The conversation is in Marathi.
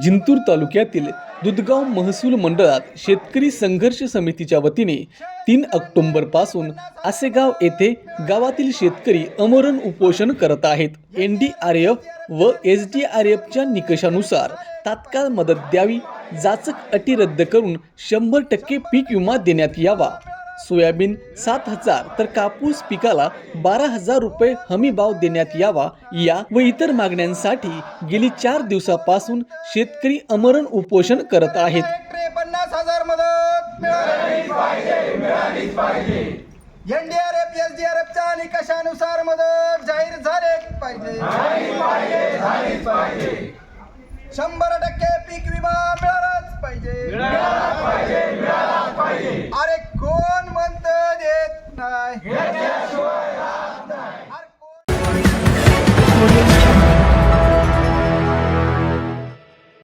जिंतूर तालुक्यातील दुधगाव महसूल मंडळात शेतकरी संघर्ष समितीच्या वतीने तीन ऑक्टोंबरपासून आसेगाव येथे गावातील शेतकरी अमरण उपोषण करत आहेत. एन डी आर एफ व एस डी आर एफच्या निकषानुसार तात्काळ मदत द्यावी जाचक अटी रद्द करून शंभर टक्के पीक विमा देण्यात यावा. सोयाबीन सात हजार तर कापूस पिकाला बारा हजार रुपये हमी भाव देण्यात यावा या व इतर मागण्यांसाठी गेली चार दिवसापासून शेतकरी अमरण उपोषण करत आहेत. एनडीआरएफ एसडीआरएफच्या निकषानुसार मदत जाहीर झाले पाहिजे. शंभर टक्के पीक विमा मिळालाच पाहिजे. नाही.